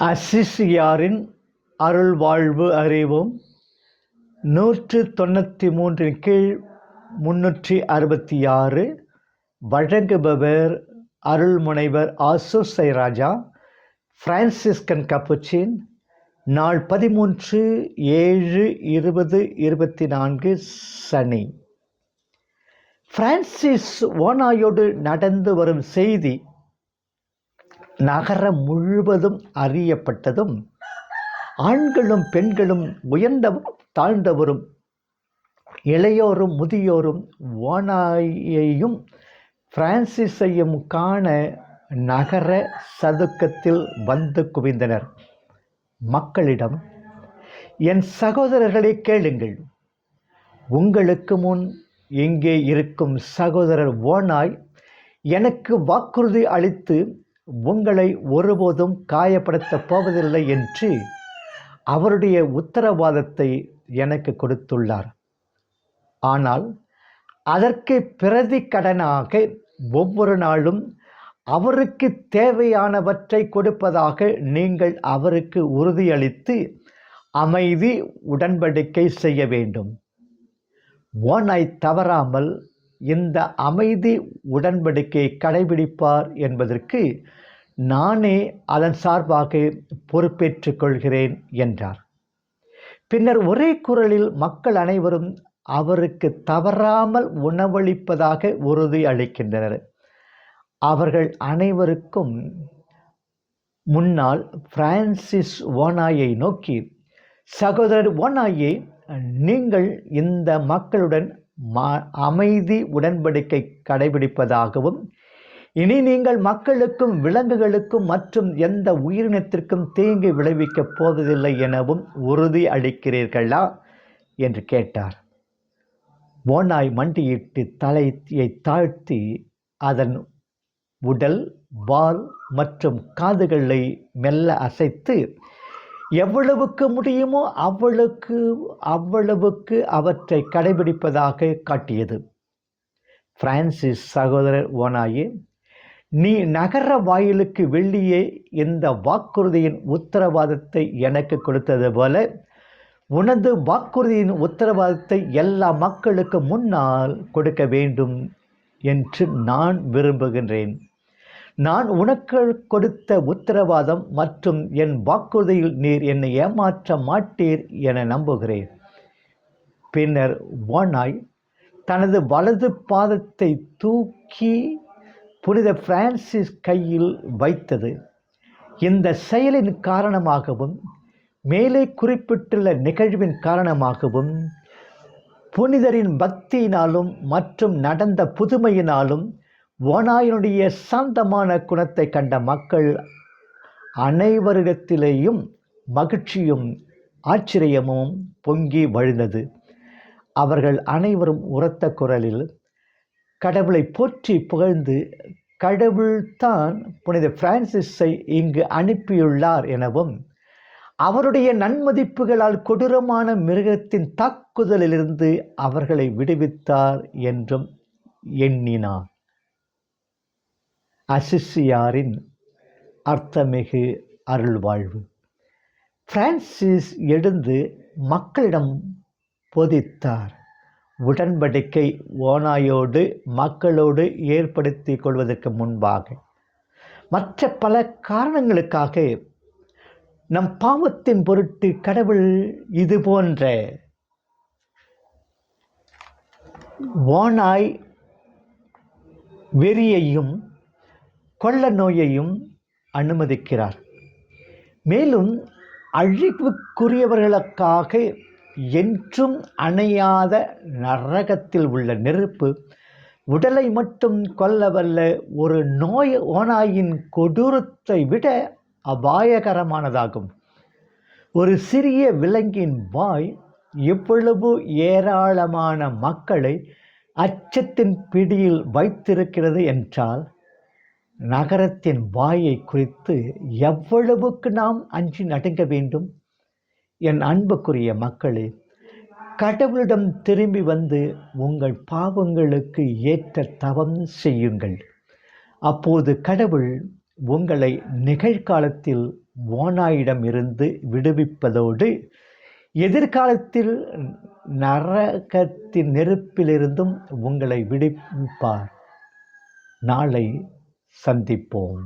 அசிசியாரின் அருள் வாழ்வு அறிவோம் நூற்று தொண்ணூற்றி மூன்றின் கீழ் முன்னூற்றி அறுபத்தி ஆறு வழங்குபவர் அருள்முனைவர் ஆசோசை ராஜா பிரான்சிஸ்கன் கப்புச்சின் நாள் பதிமூன்று ஏழு இருபது இருபத்தி நான்கு சனி. பிரான்சிஸ் ஓனாயோடு நடந்து வரும் செய்தி நகரம் முழுவதும் அறியப்பட்டதும் ஆண்களும் பெண்களும் உயர்ந்தவரும் தாழ்ந்தவரும் இளையோரும் முதியோரும் ஓனாயையும் பிரான்சிஸையும் காண நகர சதுக்கத்தில் வந்து குவிந்தனர். மக்களிடம் என் சகோதரர்களை கேளுங்கள். உங்களுக்கு முன் இங்கே இருக்கும் சகோதரர் ஓனாய் எனக்கு வாக்குறுதி அளித்து உங்களை ஒருபோதும் காயப்படுத்தப் போவதில்லை என்று அவருடைய உத்தரவாதத்தை எனக்கு கொடுத்துள்ளார். ஆனால் அதற்கு பிரதி கடனாக ஒவ்வொரு நாளும் அவருக்கு தேவையானவற்றை கொடுப்பதாக நீங்கள் அவருக்கு உறுதியளித்து அமைதி உடன்படிக்கை செய்ய வேண்டும். ஓனாய் தவறாமல் இந்த அமைதி உடன்படிக்கையை கடைபிடிப்பார் என்பதற்கு நானே அதன் சார்பாக பொறுப்பேற்றுக் கொள்கிறேன் என்றார். பின்னர் ஒரே குரலில் மக்கள் அனைவரும் அவருக்கு தவறாமல் உணவளிப்பதாக உறுதி அளிக்கின்றனர். அவர்கள் அனைவருக்கும் முன்னால் பிரான்சிஸ் ஓனாயை நோக்கி சகோதரர் ஓனாயே நீங்கள் இந்த மக்களுடன் ம அமைதி உடன்படிக்கை கடைபிடிப்பதாகவும் இனி நீங்கள் மக்களுக்கும் விலங்குகளுக்கும் மற்றும் எந்த உயிரினத்திற்கும் தீங்கு விளைவிக்கப் போவதில்லை எனவும் உறுதி அளிக்கிறீர்களா? என்று கேட்டார். ஓனாய் மண்டியிட்டு தலையை தாழ்த்தி அதன் உடல் வால் மற்றும் காதுகளை மெல்ல அசைத்து எவ்வளவுக்கு முடியுமோ அவ்வளவுக்கு அவ்வளவுக்கு அவற்றை கடைபிடிப்பதாக காட்டியது. பிரான்சிஸ் சகோதரர் ஓனாயே நீ நகர வாயிலுக்கு வெளியே இந்த வாக்குறுதியின் உத்தரவாதத்தை எனக்கு கொடுத்தது போல உனது வாக்குறுதியின் உத்தரவாதத்தை எல்லா மக்களுக்கு முன்னால் கொடுக்க வேண்டும் என்று நான் விரும்புகின்றேன். நான் உனக்கு கொடுத்த உத்தரவாதம் மற்றும் என் வாக்குறுதியில் நீர் என்னை ஏமாற்ற மாட்டீர் என நம்புகிறேன். பின்னர் ஓனாய் தனது வலது பாதத்தை தூக்கி புனித பிரான்சிஸ் கையில் வைத்தது. இந்த செயலின் காரணமாகவும் மேலே குறிப்பிட்டுள்ள நிகழ்வின் காரணமாகவும் புனிதரின் பக்தியினாலும் மற்றும் நடந்த புதுமையினாலும் ஓனாயனுடைய சாந்தமான குணத்தை கண்ட மக்கள் அனைவரிடத்திலேயும் மகிழ்ச்சியும் ஆச்சரியமும் பொங்கி வழிந்தது. அவர்கள் அனைவரும் உரத்த குரலில் கடவுளை போற்றி புகழ்ந்து கடவுள்தான் புனித பிரான்சிஸை இங்கு அனுப்பியுள்ளார் எனவும் அவருடைய நன்மதிப்புகளால் கொடூரமான மிருகத்தின் தாக்குதலிலிருந்து அவர்களை விடுவித்தார் என்றும் எண்ணினார். அசிசியாரின் அர்த்தமிகு அருள்வாழ்வு. பிரான்சிஸ் எழுந்து மக்களிடம் போதித்தார். உடன்படிக்கை ஓனாயோடு மக்களோடு ஏற்படுத்தி கொள்வதற்கு முன்பாக மற்ற பல காரணங்களுக்காக நம் பாவத்தின் பொருட்டு கடவுள் இது போன்ற ஓனாய் வெறியையும் கொள்ள நோயையும் அனுமதிக்கிறார். மேலும் அழிவுக்குரியவர்களுக்காக என்றும் அணையாத நரகத்தில் உள்ள நெருப்பு உடலை மட்டும் கொல்லவல்ல ஒரு நோய் ஓனாயின் கொடூரத்தை விட அபாயகரமானதாகும். ஒரு சிறிய விலங்கின் வாய் எவ்வளவு ஏராளமான மக்களை அச்சத்தின் பிடியில் வைத்திருக்கிறது என்றால் நகரத்தின் வாயை குறித்து எவ்வளவுக்கு நாம் அஞ்சி நடுங்க வேண்டும்? என் அன்புக்குரிய மக்களே கடவுளிடம் திரும்பி வந்து உங்கள் பாவங்களுக்கு ஏற்ற தவம் செய்யுங்கள். அப்போது கடவுள் உங்களை நிகழ்காலத்தில் ஓனாயிடம் இருந்து விடுவிப்பதோடு எதிர்காலத்தில் நரகத்தின் நெருப்பிலிருந்தும் உங்களை விடுவிப்பார். நாளை சந்திப்போம்.